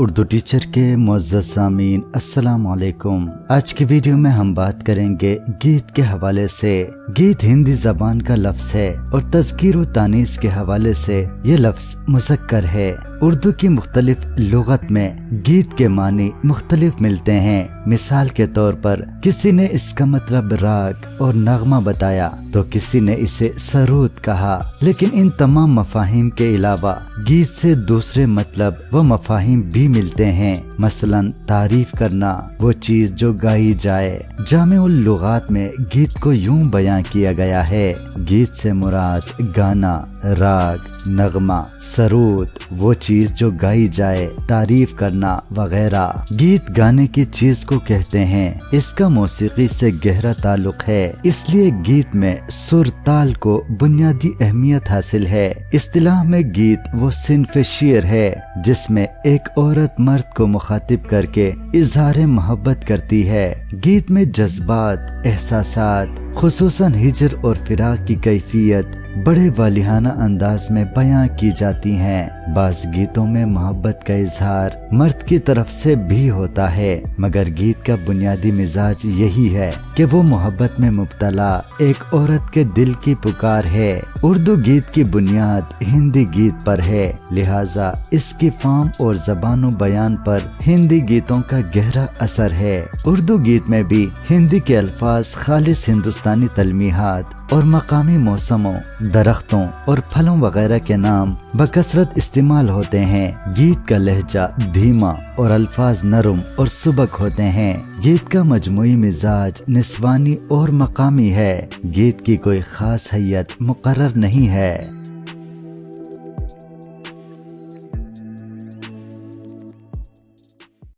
Urdu teacher के मोजत सामीन अस्सलाम वालेकुम आज की वीडियो में हम बात करेंगे गीत के हवाले से। गीत हिंदी जबान का लफ्ज है और तस्कीर तानीस के हवाले से ये लफ्ज मुजक्कर है। उर्दू की मुख्तलिफ़ लुगत में गीत के मानी मुख्तलिफ़ मिलते हैं। मिसाल के तौर पर, किसी ने इसका मतलब राग और नगमा बताया तो किसी ने इसे सरूद कहा। लेकिन इन तमाम मफाहिम के अलावा, गीत से दूसरे मतलब व मफाहिम भी मिलते हैं। मसलन, तारीफ़ करना, वो चीज़ जो गाई जाए। जामे उल लुगात में गीत को यूँ बयां किया गया है, गीत से मुराद गाना, राग, नगमा, सरूद, वो चीज़ जो गाई जाए, तारीफ़ करना वगैरह। गीत गाने की चीज़ को कहते हैं। इसका मौसीकी से गहरा ताल्लुक है। इसलिए गीत में सुर ताल को बुनियादी अहमियत हासिल है। इस्तिलाह में गीत वो सिंफ शेर है, जिसमें एक औरत मर्द को मुखातिब करके इजहार मोहब्बत करती है। गीत में जज्बात, एहसासात खसूसन हिजर और फिराक की कैफियत बड़े वालिहाना अंदाज में बयां की जाती हैं। बाज गीतों में मोहब्बत का इजहार मर्द की तरफ़ से भी होता है, मगर गीत का बुनियादी मिजाज यही है कि वो मोहब्बत में मुबतला एक औरत के दिल की पुकार है उर्दू गीत की बुनियाद हिंदी गीत पर है, लिहाजा इसकी फार्म और जबानो बयान पर हिंदी गीतों का गहरा असर है उर्दू गीत में भी हिंदी के अल्फाज खालिश हिंदुस्तानी तलमीहात और मकामी मौसमों, दरख्तों और फलों वगैरह के नाम बकसरत इस्तेमाल होते हैं। गीत का लहजा धीमा और अल्फाज नरम और सुबक होते हैं। गीत का मजमू मिजाज निस्वानी और मकामी है। गीत की कोई खास हैयत मुकर नहीं है।